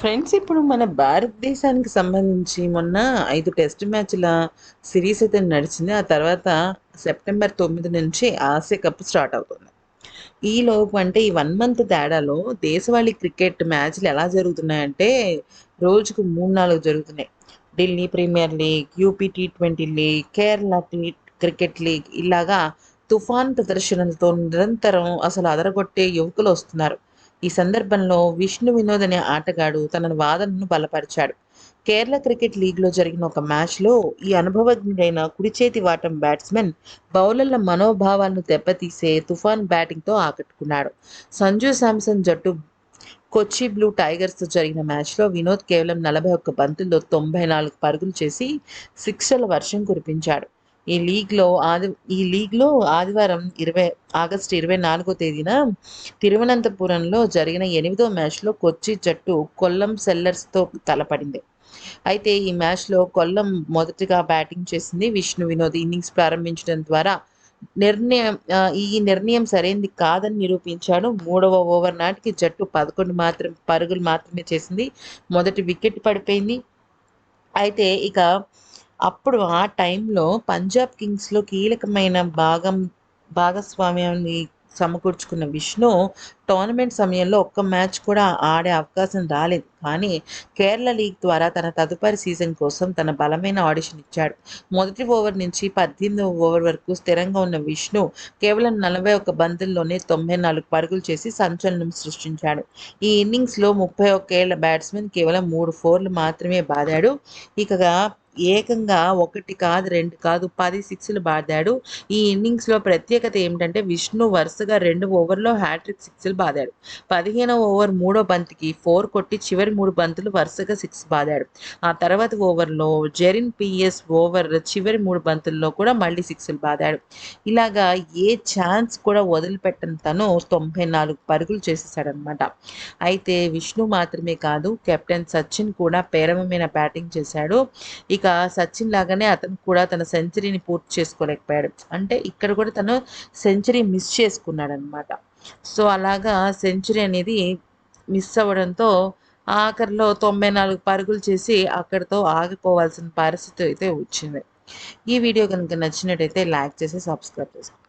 Friends ఇప్పుడు మన భారతదేశానికి సంబంధించి మొన్న ఐదు టెస్ట్ మ్యాచ్ల సిరీస్ అయితే నడిచింది. ఆ తర్వాత సెప్టెంబర్ తొమ్మిది నుంచి ఆసియా కప్ స్టార్ట్ అవుతుంది. ఈ లోపు అంటే ఈ వన్ మంత్ తేడాలో దేశవాళీ క్రికెట్ మ్యాచ్లు ఎలా జరుగుతున్నాయంటే రోజుకు మూడు నాలుగు జరుగుతున్నాయి. Delhi premier league UP T twenty league Kerala T cricket league ఇలాగా తుఫాన్ ప్రదర్శనలతో నిరంతరం అసలు అదరగొట్టే యువకులు వస్తున్నారు. ఈ సందర్భంలో విష్ణు వినోద్ అనే ఆటగాడు తన వాదనను బలపరిచాడు. కేరళ క్రికెట్ లీగ్లో జరిగిన ఒక మ్యాచ్లో ఈ అనుభవజ్ఞుడైన కుడి చేతి వాటం బ్యాట్స్మెన్ బౌలర్ల మనోభావాలను దెబ్బతీసే తుఫాన్ బ్యాటింగ్తో ఆకట్టుకున్నాడు. సంజు శాంసన్ జట్టు కొచ్చి బ్లూ టైగర్స్తో జరిగిన మ్యాచ్లో వినోద్ కేవలం నలభై ఒక్క బంతుల్లో తొంభై నాలుగు పరుగులు చేసి సిక్స్ల వర్షం కురిపించాడు. ఈ లీగ్లో ఆది ఈ లీగ్లో ఆదివారం ఇరవై ఆగస్టు ఇరవై నాలుగో తేదీన తిరువనంతపురంలో జరిగిన ఎనిమిదో మ్యాచ్లో కొచ్చి జట్టు కొల్లం సెల్లర్స్తో తలపడింది. అయితే ఈ మ్యాచ్లో కొల్లం మొదటిగా బ్యాటింగ్ చేసింది విష్ణు వినోద్. ఇన్నింగ్స్ ప్రారంభించడం ద్వారా నిర్ణయం ఈ నిర్ణయం సరైనది కాదని నిరూపించాడు. మూడవ ఓవర్ నాటికి జట్టు పదకొండు మాత్రం పరుగులు మాత్రమే చేసింది. మొదటి వికెట్ పడిపోయింది. అయితే ఇక అప్పుడు ఆ టైంలో పంజాబ్ కింగ్స్లో కీలకమైన భాగం భాగస్వామ్యాన్ని సమకూర్చుకున్న విష్ణు టోర్నమెంట్ సమయంలో ఒక్క మ్యాచ్ కూడా ఆడే అవకాశం రాలేదు. కానీ కేరళ లీగ్ ద్వారా తన తదుపరి సీజన్ కోసం తన బలమైన ఆడిషన్ ఇచ్చాడు. మొదటి ఓవర్ నుంచి పద్దెనిమిదవ ఓవర్ వరకు స్థిరంగా ఉన్న విష్ణు కేవలం నలభై ఒక్క బంతుల్లోనే తొంభై నాలుగు పరుగులు చేసి సంచలనం సృష్టించాడు. ఈ ఇన్నింగ్స్లో ముప్పై ఒక్కేళ్ళ బ్యాట్స్మెన్ కేవలం మూడు ఫోర్లు మాత్రమే బాదాడు. ఇక ఏకంగా ఒకటి కాదు రెండు కాదు పది సిక్స్లు బాదాడు. ఈ ఇన్నింగ్స్లో ప్రత్యేకత ఏమిటంటే విష్ణు వరుసగా రెండు ఓవర్లో హ్యాట్రిక్ సిక్స్లు బాదాడు. పదిహేనవ ఓవర్ మూడో బంతికి ఫోర్ కొట్టి చివరి మూడు బంతులు వరుసగా సిక్స్ బాదాడు. ఆ తర్వాత ఓవర్లో జెరిన్ పిఎస్ ఓవర్ చివరి మూడు బంతుల్లో కూడా మళ్ళీ సిక్స్లు బాదాడు. ఇలాగా ఏ ఛాన్స్ కూడా వదిలిపెట్టని తను తొంభై నాలుగు పరుగులు చేసేసాడనమాట అయితే విష్ణు మాత్రమే కాదు కెప్టెన్ సచిన్ కూడా పేరవమైన బ్యాటింగ్ చేశాడు. ఇక సచిన్ లాగానే అతను కూడా తన సెంచరీని పూర్తి చేసుకోలేకపోయాడు. అంటే ఇక్కడ కూడా తను సెంచరీ మిస్ చేసుకున్నాడు అనమాట సో అలాగా సెంచరీ అనేది మిస్ అవ్వడంతో ఆఖరిలో తొంభై నాలుగు పరుగులు చేసి అక్కడితో ఆగిపోవాల్సిన పరిస్థితి అయితే వచ్చింది. ఈ వీడియో కనుక నచ్చినట్టయితే లైక్ చేసి సబ్స్క్రైబ్ చేసుకోండి.